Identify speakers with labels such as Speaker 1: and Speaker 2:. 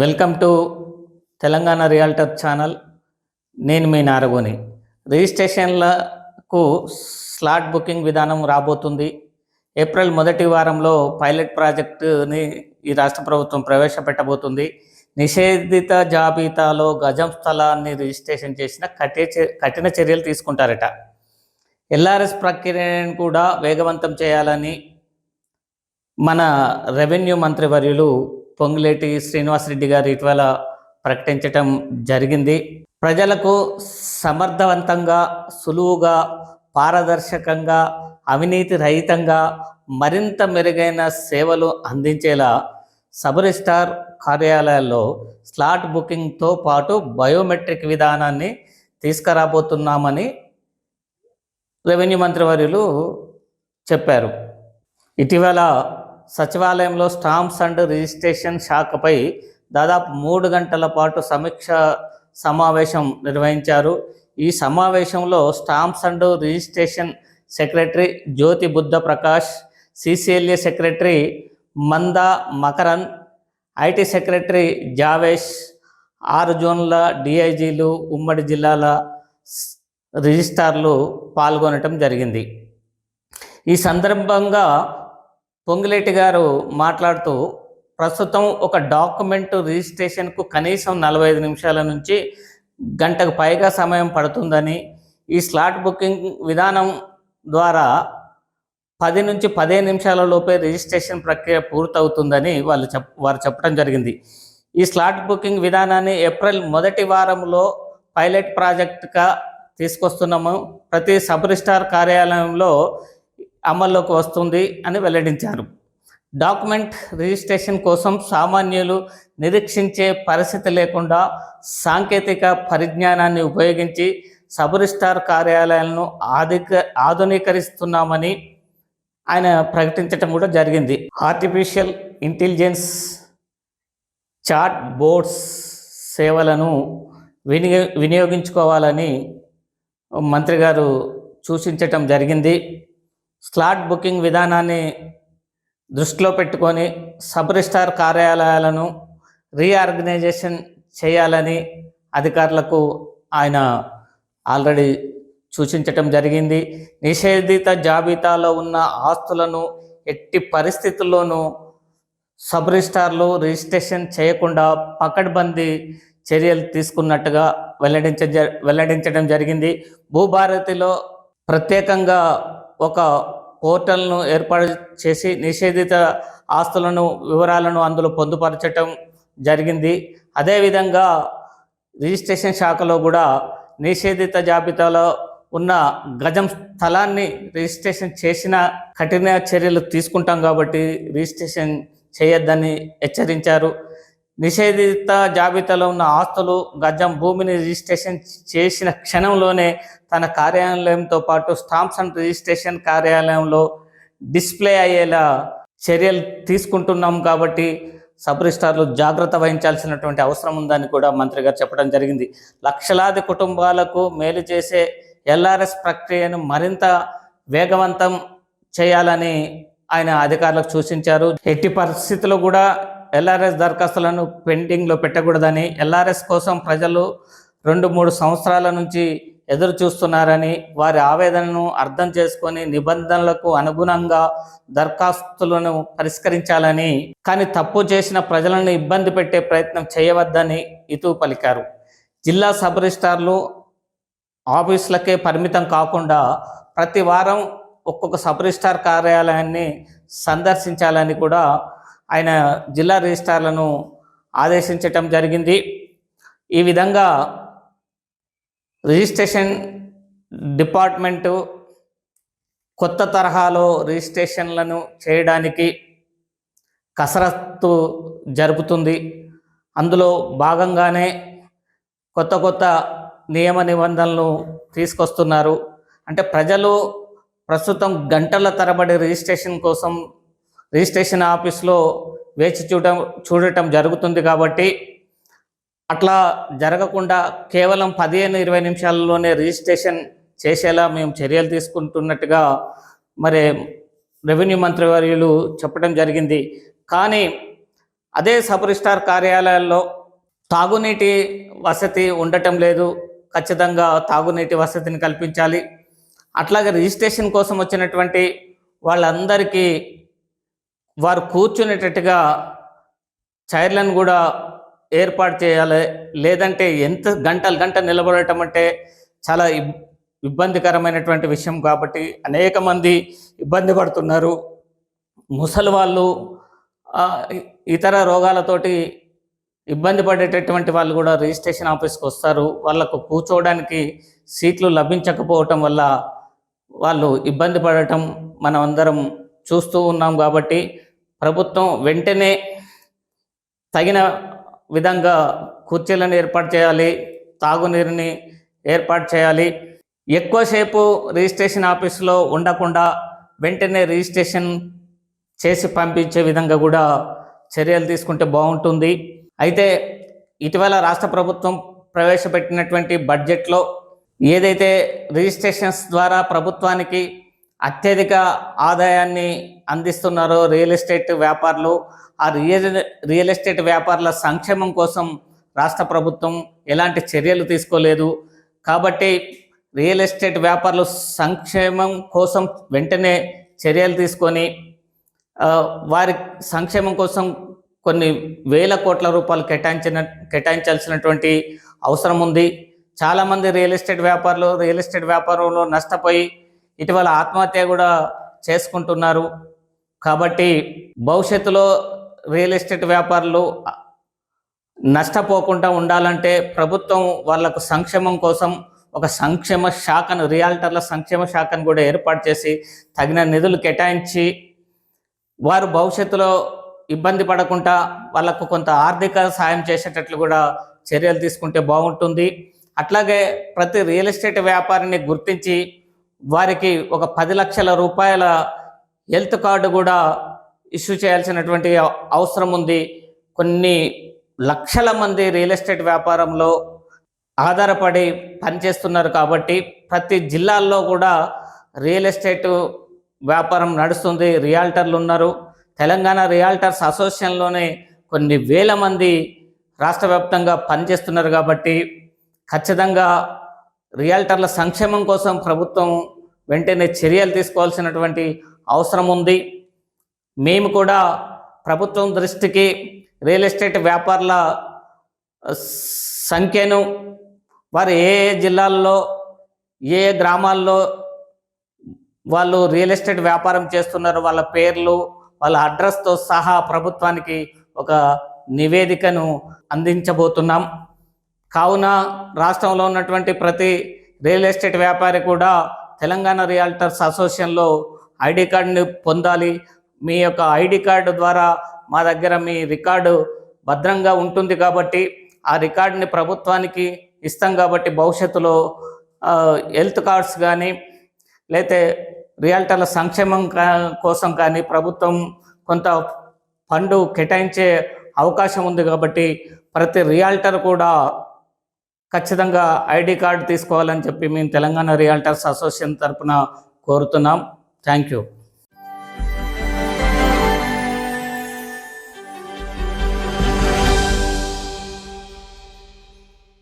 Speaker 1: Welcome to Telangana realtor channel. నేను మీ Naragoni. రిజిస్ట్రేషన్లకు slot booking విధానం రాబోతుంది. ఏప్రిల్ మొదటి వారంలో పైలట్ ప్రాజెక్టుని ఈ రాష్ట్ర ప్రభుత్వం ప్రవేశపెట్టబోతుంది. నిషేధిత జాబితాలో గజం స్థలాన్ని రిజిస్ట్రేషన్ చేసిన కఠిన కఠిన చర్యలు తీసుకుంటారట. ఎల్ఆర్ఎస్ ప్రక్రియను కూడా వేగవంతం చేయాలని మన రెవెన్యూ మంత్రివర్యులు పొంగులేటి శ్రీనివాసరెడ్డి గారు ఇటీవల ప్రకటించటం జరిగింది. ప్రజలకు సమర్థవంతంగా సులువుగా పారదర్శకంగా అవినీతి రహితంగా మరింత మెరుగైన సేవలు అందించేలా సబరిస్టార్ కార్యాలయాల్లో స్లాట్ బుకింగ్తో పాటు బయోమెట్రిక్ విధానాన్ని తీసుకురాబోతున్నామని రెవెన్యూ మంత్రివర్యులు చెప్పారు. ఇటీవల సచివాలయంలో స్టాంప్స్ అండ్ రిజిస్ట్రేషన్ శాఖపై దాదాపు మూడు గంటల పాటు సమీక్ష సమావేశం నిర్వహించారు. ఈ సమావేశంలో stamps and registration secretary Jyothi Buddha Prakash CCLA secretary Manda Makaran IT secretary Javesh ఆరు జోన్ల డిఐజీలు ఉమ్మడి జిల్లాల రిజిస్టార్లు పాల్గొనటం జరిగింది. ఈ సందర్భంగా పొంగులేటి గారు మాట్లాడుతూ ప్రస్తుతం ఒక డాక్యుమెంట్ రిజిస్ట్రేషన్కు కనీసం నలభై ఐదు నిమిషాల నుంచి గంటకు పైగా సమయం పడుతుందని ఈ స్లాట్ బుకింగ్ విధానం ద్వారా పది నుంచి పదిహేను నిమిషాల లోపే రిజిస్ట్రేషన్ ప్రక్రియ పూర్తవుతుందని వాళ్ళు చెప్ వారు చెప్పడం జరిగింది. ఈ స్లాట్ బుకింగ్ విధానాన్ని ఏప్రిల్ మొదటి వారంలో పైలట్ ప్రాజెక్ట్గా తీసుకొస్తున్నాము. ప్రతి సబ్ రిజిస్టార్ కార్యాలయంలో అమల్లోకి వస్తుంది అని వెల్లడించారు. డాక్యుమెంట్ రిజిస్ట్రేషన్ కోసం సామాన్యులు నిరీక్షించే పరిస్థితి లేకుండా సాంకేతిక పరిజ్ఞానాన్ని ఉపయోగించి సబ్ రిజిస్టార్ కార్యాలయాలను ఆధిక ఆధునీకరిస్తున్నామని ఆయన ప్రకటించటం కూడా జరిగింది. ఆర్టిఫిషియల్ ఇంటెలిజెన్స్ చాట్ బోర్డ్స్ సేవలను వినియో వినియోగించుకోవాలని మంత్రి గారు సూచించటం జరిగింది. స్లాట్ బుకింగ్ విధానాన్ని దృష్టిలో పెట్టుకొని సబ్ రిజిస్టార్ కార్యాలయాలను రీఆర్గనైజేషన్ చేయాలని అధికారులకు ఆయన ఆల్రెడీ సూచించటం జరిగింది. నిషేధిత జాబితాలో ఉన్న ఆస్తులను ఎట్టి పరిస్థితుల్లోనూ సబ్ రిజిస్టార్లు రిజిస్ట్రేషన్ చేయకుండా పకడ్బందీ చర్యలు తీసుకున్నట్టుగా వెల్లడించ జ- వెల్లడించడం జరిగింది. భూభారతిలో ప్రత్యేకంగా ఒక పోర్టల్ను ఏర్పాటు చేసి నిషేధిత ఆస్తులను వివరాలను అందులో పొందుపరచటం జరిగింది. అదేవిధంగా రిజిస్ట్రేషన్ శాఖలో కూడా నిషేధిత జాబితాలో ఉన్న గజం స్థలాన్ని రిజిస్ట్రేషన్ చేసిన కఠిన చర్యలు తీసుకుంటాం కాబట్టి రిజిస్ట్రేషన్ చేయొద్దని హెచ్చరించారు. నిషేధిత జాబితాలో ఉన్న ఆస్తులు గజం భూమిని రిజిస్ట్రేషన్ చేసిన క్షణంలోనే తన కార్యాలయంతో పాటు స్టాంప్స్ అండ్ రిజిస్ట్రేషన్ కార్యాలయంలో డిస్ప్లే అయ్యేలా చర్యలు తీసుకుంటున్నాం కాబట్టి సబ్ రిజిస్టార్లు జాగ్రత్త వహించాల్సినటువంటి అవసరం ఉందని కూడా మంత్రి గారు చెప్పడం జరిగింది. లక్షలాది కుటుంబాలకు మేలు చేసే ఎల్ఆర్ఎస్ ప్రక్రియను మరింత వేగవంతం చేయాలని ఆయన అధికారులకు సూచించారు. ఎట్టి పరిస్థితుల్లో కూడా ఎల్ఆర్ఎస్ దరఖాస్తులను పెండింగ్లో పెట్టకూడదని ఎల్ఆర్ఎస్ కోసం ప్రజలు రెండు మూడు సంవత్సరాల నుంచి ఎదురు చూస్తున్నారని వారి ఆవేదనను అర్థం చేసుకొని నిబంధనలకు అనుగుణంగా దరఖాస్తులను పరిష్కరించాలని కానీ తప్పు చేసిన ప్రజలను ఇబ్బంది పెట్టే ప్రయత్నం చేయవద్దని ఇతూ పలికారు. జిల్లా సబ్ రిజిస్టార్లు ఆఫీసులకే పరిమితం కాకుండా ప్రతి వారం ఒక్కొక్క సబ్ రిజిస్టార్ కార్యాలయాన్ని సందర్శించాలని కూడా ఆయన జిల్లా రిజిస్ట్రార్లను ఆదేశించటం జరిగింది. ఈ విధంగా రిజిస్ట్రేషన్ డిపార్ట్మెంటు కొత్త తరహాలో రిజిస్ట్రేషన్లను చేయడానికి కసరత్తు జరుపుతుంది. అందులో భాగంగానే కొత్త కొత్త నియమ నిబంధనలు తీసుకొస్తున్నారు. అంటే ప్రజలు ప్రస్తుతం గంటల తరబడి రిజిస్ట్రేషన్ కోసం రిజిస్ట్రేషన్ ఆఫీస్లో వేచి చూడటం చూడటం జరుగుతుంది కాబట్టి అట్లా జరగకుండా కేవలం పదిహేను ఇరవై నిమిషాల్లోనే రిజిస్ట్రేషన్ చేసేలా మేము చర్యలు తీసుకుంటున్నట్టుగా మరి రెవెన్యూ మంత్రివర్యులు చెప్పడం జరిగింది. కానీ అదే సబ్ రిజిస్టార్ కార్యాలయాల్లో తాగునీటి వసతి ఉండటం లేదు. ఖచ్చితంగా తాగునీటి వసతిని కల్పించాలి. అట్లాగే రిజిస్ట్రేషన్ కోసం వచ్చినటువంటి వాళ్ళందరికీ వారు కూర్చునేటట్టుగా చైర్లను కూడా ఏర్పాటు చేయాలి. లేదంటే ఎంత గంటలు గంట నిలబడటం అంటే చాలా ఇబ్- ఇబ్బందికరమైనటువంటి విషయం కాబట్టి అనేక మంది ఇబ్బంది పడుతున్నారు. ముసలి వాళ్ళు ఇతర రోగాలతోటి ఇబ్బంది పడేటటువంటి వాళ్ళు కూడా రిజిస్ట్రేషన్ ఆఫీస్కి వస్తారు. వాళ్ళకు కూర్చోవడానికి సీట్లు లభించకపోవటం వల్ల వాళ్ళు ఇబ్బంది పడటం మనం అందరం చూస్తూ ఉన్నాం కాబట్టి ప్రభుత్వం వెంటనే తగిన విధంగా కుర్చీలను ఏర్పాటు చేయాలి తాగునీరుని ఏర్పాటు చేయాలి. ఎక్కువసేపు రిజిస్ట్రేషన్ ఆఫీసులో ఉండకుండా వెంటనే రిజిస్ట్రేషన్ చేసి పంపించే విధంగా కూడా చర్యలు తీసుకుంటే బాగుంటుంది. అయితే ఇటీవల రాష్ట్ర ప్రభుత్వం ప్రవేశపెట్టినటువంటి బడ్జెట్లో ఏదైతే రిజిస్ట్రేషన్స్ ద్వారా ప్రభుత్వానికి అత్యధిక ఆదాయాన్ని అందిస్తున్నారు రియల్ ఎస్టేట్ వ్యాపారులు. ఆ రియల్ రియల్ ఎస్టేట్ వ్యాపారుల సంక్షేమం కోసం రాష్ట్ర ప్రభుత్వం ఎలాంటి చర్యలు తీసుకోలేదు. కాబట్టి రియల్ ఎస్టేట్ వ్యాపారులు సంక్షేమం కోసం వెంటనే చర్యలు తీసుకొని వారి సంక్షేమం కోసం కొన్ని వేల కోట్ల రూపాయలు కేటాయించిన కేటాయించాల్సినటువంటి అవసరం ఉంది. చాలామంది రియల్ ఎస్టేట్ వ్యాపారులు రియల్ ఎస్టేట్ వ్యాపారంలో నష్టపోయి ఇటీవల ఆత్మహత్య కూడా చేసుకుంటున్నారు. కాబట్టి భవిష్యత్తులో రియల్ ఎస్టేట్ వ్యాపారులు నష్టపోకుండా ఉండాలంటే ప్రభుత్వం వాళ్ళకు సంక్షేమం కోసం ఒక సంక్షేమ శాఖను రియాల్టర్ల సంక్షేమ శాఖను కూడా ఏర్పాటు చేసి తగిన నిధులు కేటాయించి వారు భవిష్యత్తులో ఇబ్బంది పడకుండా వాళ్ళకు కొంత ఆర్థిక సాయం చేసేటట్లు కూడా చర్యలు తీసుకుంటే బాగుంటుంది. అట్లాగే ప్రతి రియల్ ఎస్టేట్ వ్యాపారిని గుర్తించి వారికి ఒక పది లక్షల రూపాయల హెల్త్ కార్డు కూడా ఇష్యూ చేయాల్సినటువంటి అవసరం ఉంది. కొన్ని లక్షల మంది రియల్ ఎస్టేట్ వ్యాపారంలో ఆధారపడి పనిచేస్తున్నారు కాబట్టి ప్రతి జిల్లాల్లో కూడా రియల్ ఎస్టేట్ వ్యాపారం నడుస్తుంది. రియాల్టర్లు ఉన్నారు. తెలంగాణ రియాల్టర్స్ అసోసియేషన్లోనే కొన్ని వేల మంది రాష్ట్ర వ్యాప్తంగా పనిచేస్తున్నారు కాబట్టి ఖచ్చితంగా రియల్టర్ల సంక్షేమం కోసం ప్రభుత్వం వెంటనే చర్యలు తీసుకోవాల్సినటువంటి అవసరం ఉంది. మేము కూడా ప్రభుత్వం దృష్టికి రియల్ ఎస్టేట్ వ్యాపారుల సంఖ్యను వారు ఏ ఏ జిల్లాల్లో ఏ ఏ గ్రామాల్లో వాళ్ళు రియల్ ఎస్టేట్ వ్యాపారం చేస్తున్నారు వాళ్ళ పేర్లు వాళ్ళ అడ్రస్తో సహా ప్రభుత్వానికి ఒక నివేదికను అందించబోతున్నాం. కావున రాష్ట్రంలో ఉన్నటువంటి ప్రతి రియల్ ఎస్టేట్ వ్యాపారి కూడా తెలంగాణ రియాల్టర్స్ అసోసియేషన్లో ఐడి కార్డుని పొందాలి. మీ యొక్క ఐడి కార్డు ద్వారా మా దగ్గర మీ రికార్డు భద్రంగా ఉంటుంది కాబట్టి ఆ రికార్డుని ప్రభుత్వానికి ఇస్తాం కాబట్టి భవిష్యత్తులో హెల్త్ కార్డ్స్ కానీ లేతే రియాల్టర్ల సంక్షేమం కా- కోసం కానీ ప్రభుత్వం కొంత ఫండ్ కేటాయించే అవకాశం ఉంది కాబట్టి ప్రతి రియాల్టర్ కూడా ఖచ్చితంగా ఐడి కార్డు తీసుకోవాలని చెప్పి మేము తెలంగాణ రియాల్టర్స్ అసోసియేషన్ తరఫున కోరుతున్నాం. Thank you.